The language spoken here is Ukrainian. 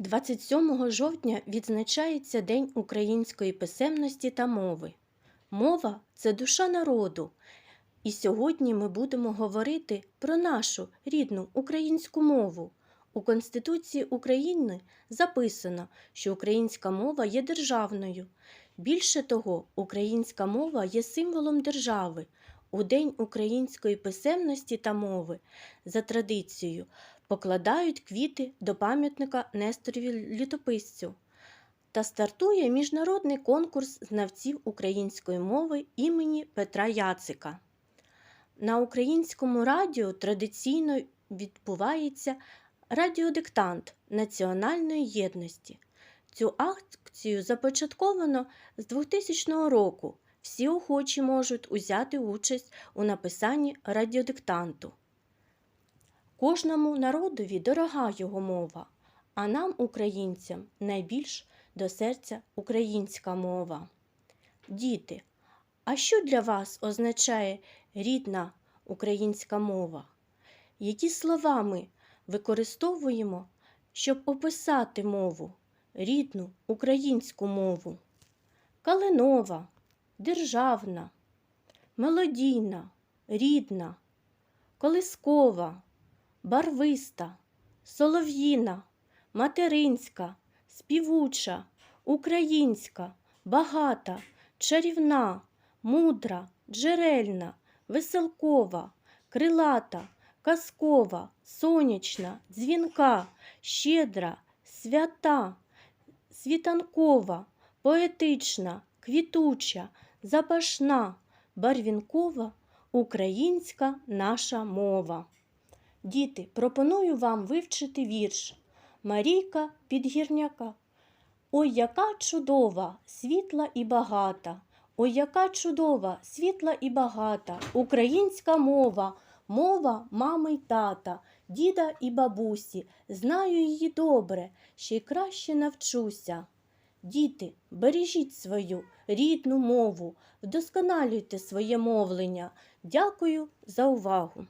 27 жовтня відзначається День української писемності та мови. Мова це душа народу. І сьогодні ми будемо говорити про нашу рідну українську мову. У Конституції України записано, що українська мова є державною. Більше того, українська мова є символом держави. У День української писемності та мови за традицією покладають квіти до пам'ятника Несторові літописцю. Та стартує міжнародний конкурс знавців української мови імені Петра Яцика. На українському радіо традиційно відбувається радіодиктант національної єдності. Цю акцію започатковано з 2000 року. Всі охочі можуть узяти участь у написанні радіодиктанту. Кожному народові дорога його мова, а нам, українцям, найбільш до серця українська мова. Діти, а що для вас означає рідна українська мова? Які слова ми використовуємо, щоб описати мову, рідну українську мову? Калинова, державна, мелодійна, рідна, колискова, барвиста, солов'їна, материнська, співуча, українська, багата, чарівна, мудра, джерельна, веселкова, крилата, казкова, сонячна, дзвінка, щедра, свята, світанкова, поетична, квітуча, запашна, барвінкова, українська наша мова. Діти, пропоную вам вивчити вірш Марійка Підгірняка. Ой, яка чудова, світла і багата. Ой, яка чудова, світла і багата, українська мова, мова мами й тата, діда і бабусі. Знаю її добре, ще й краще навчуся. Діти, бережіть свою рідну мову, вдосконалюйте своє мовлення. Дякую за увагу!